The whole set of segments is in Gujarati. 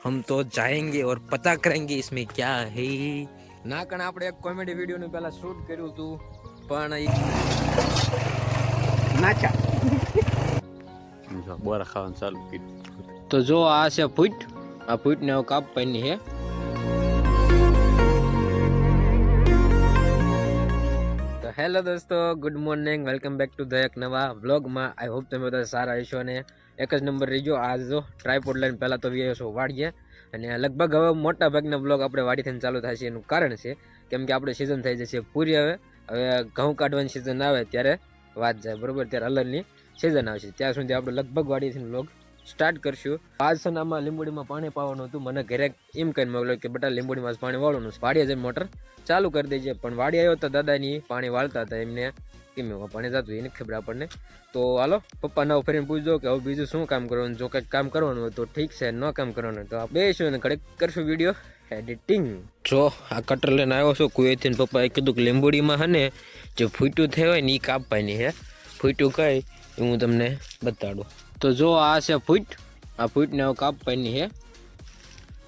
हम तो जाएंगे और पता करेंगे इसमें क्या है ના કણ આપણે એક કોમેડી વિડીયો નું પહેલા શૂટ કર્યું હતું પણ ઈ નાચા જો બોરા ખાવાનું ચાલુ કર્યું તો જો આ છે ફૂટ આ ફૂટ ને કાપવાની છે તો હેલો દોસ્તો good morning welcome back to the એક નવા વ્લોગમાં આઈ હોપ તમે બધા સારા હશો અને એક જ નંબર રહીજો આ જો ટ્રાયપોડ લઈને પહેલાં તો વી છો વાડીએ અને લગભગ હવે મોટા ભાગના બ્લોગ આપણે વાડી થઈને ચાલુ થાય છે. એનું કારણ છે કેમ કે આપણે સિઝન થઈ જશે પૂરી હવે. હવે ઘઉં કાઢવાની સિઝન આવે ત્યારે વાત જાય. બરાબર? ત્યારે અલરની સિઝન આવશે. ત્યાં સુધી આપણે લગભગ વાડીથી બ્લોગ સ્ટાર્ટ કરશું. આજ સનામાં લીંબોડીમાં પાણી પાવાનું હતું. મને ઘરે એમ કહીને મોકલો કે બેટા, લીંબોડીમાં પાણી વાળવાનું વાડીએ જઈને મોટર ચાલુ કરી દેજે. પણ વાડી આવ્યો તો દાદાની પાણી વાળતા હતા એમને. એમાં પાણી જતું એને ખબર આપણને. તો હાલો, પપ્પા નવ ફરીને પૂછજો કે હવે બીજું શું કામ કરવાનું, જો કંઈક કામ કરવાનું હોય તો ઠીક છે, ન કામ કરવાનું તો આપણે શું અને ઘડીક કરશું વીડિયો એડિટિંગ જો, આ કટર લઈને આવ્યો છું કુવેથી પપ્પાએ કીધું કે લીંબોડીમાં ને, જે ફૂટ્યું થયું હોય ને એ કાપવાની હે. ફૂટ્યું કઈ, એ હું તમને બતાડું. તો જો, આ છે ફૂટ, આ ફૂટને હવે કાપવાની હે.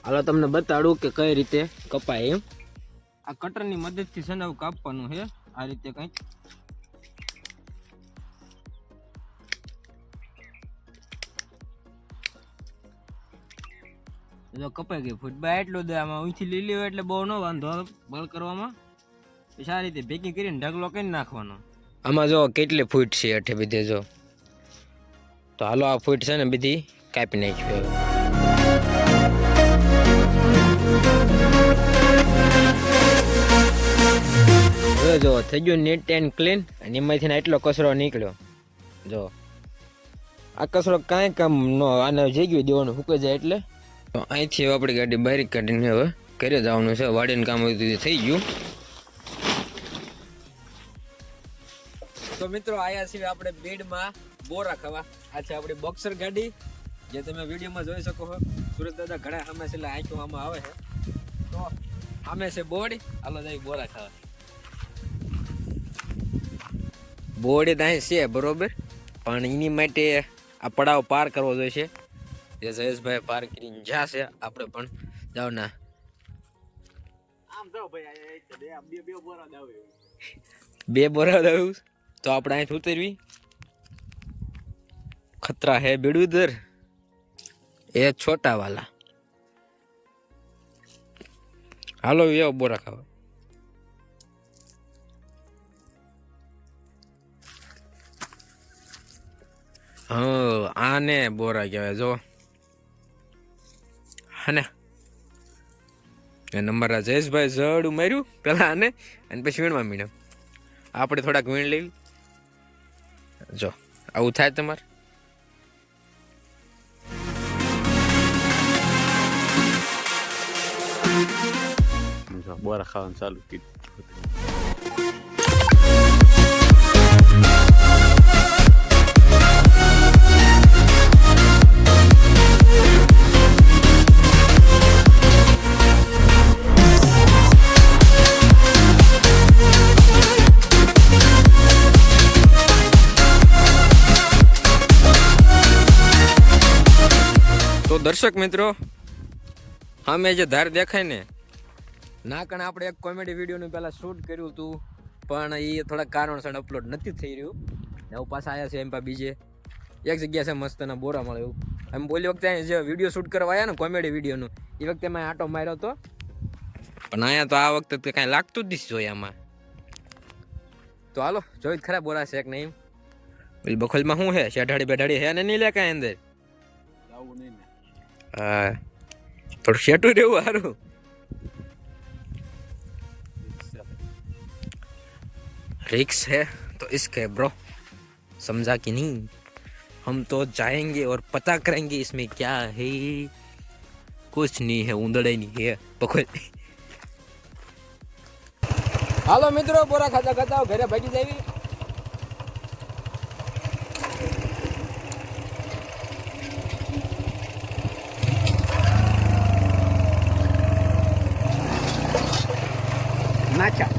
હાલો, તમને બતાડું કે કઈ રીતે કપાય એમ. આ કટરની મદદથી છે ને હવે કાપવાનું છે આ રીતે કંઈક. જો કપાઈ ગઈ. ફૂટબા એટલું દે, આમાં ઊંચી લીલી હોય એટલે બહુ ન વાંધો બળ કરવામાં. સારી રીતે ભેગી કરીને ઢગલો કરી નાખવાનો. આમાં જો કેટલી ફૂટ છે અઠે બીજે જો. તો હાલો આ ફૂટ છે ને બધી કાપી નાખી હવે. જો, થઈ ગયું નીટ એન્ડ ક્લીન અને એમાંથી એટલો કચરો નીકળ્યો. જો. આ કચરો કાંઈ કામ નો, આને જગ્યું દેવાનું, સુકાઈ જાય એટલે. તો અહીંથી હવે આપણી ગાડી બહાર કાઢીને હવે ઘરે જવાનું છે. વાડીને કામ થઈ ગયું. તો મિત્રો, આયા છીએ આપણે બેડમાં બોરા ખાવા. આ છે આપણી બોક્સર ગાડી. જે તમે વિડીયોમાં જોઈ શકો છો. સુરત દાદા ઘણા સામે છે એટલે આંખો આમાં આવે છે. તો આમે છે બોડી. હાલો જાય બોરા ખાવા. બોડી તો અહીં છે, બરોબર. પણ એની માટે આ પડાવ પાર કરવો જોઈશે. જે જયેશભાઈ પાર કરીને જાશે આપણે પણ જાવ ના આમ જાઓ ભાઈ આ બે બોરા દાવ બે બોરા દઉં તો આપણે અહીંથી ઉતરવી. ખતરા હે બેડુદર એ છોટા વાલા હાલો એવો બોરા ખાવા. હા આને બોરા કહેવાય જો હને. નંબર આ જયેશભાઈ જડ ઉમેર્યું પેલા આને, અને પછી વીણવા મીડ્યો આપણે થોડાક વીણ લેવી. જો, આવું થાય તમારે. બોરા ખાવાનું ચાલુ કર્યું દર્શક મિત્રો અમે જે ધાર દેખાય ને ના કણ આપણે એક કોમેડી વિડીયોનું પહેલાં શૂટ કર્યું હતું, પણ એ થોડા કારણસર અપલોડ નથી થઈ રહ્યું. એવું પાછા આવ્યા છે એમ પા બીજે. એક જગ્યા છે મસ્તના બોરા મળે એવું. એમ બોલી વખતે જે વીડિયો શૂટ કરવા આવ્યા ને કોમેડી વિડીયોનું એ વખતે મેં આટો માર્યો હતો પણ અહીંયા તો આ વખતે કાંઈ લાગતું જ નથી જોઈએ આમાં. તો હાલો, જોઈ ખરા બોરા છે કે નહીં બખોલમાં શું છે? શેઢાડી બેઢાડી હે ને નહીં લે કાંઈ અંદર? આવું નહીં હા થોડું શેટું રહેવું સારું रिक्स है तो इश्क है ब्रो समझा कि नहीं हम तो जाएंगे और पता करेंगे इसमें क्या है कुछ नहीं है ऊंदड़े नहीं है पकड़ હાલો મિત્રો બોરા ખાતા ખાતા ઘરે ભાગી જાવી નાચા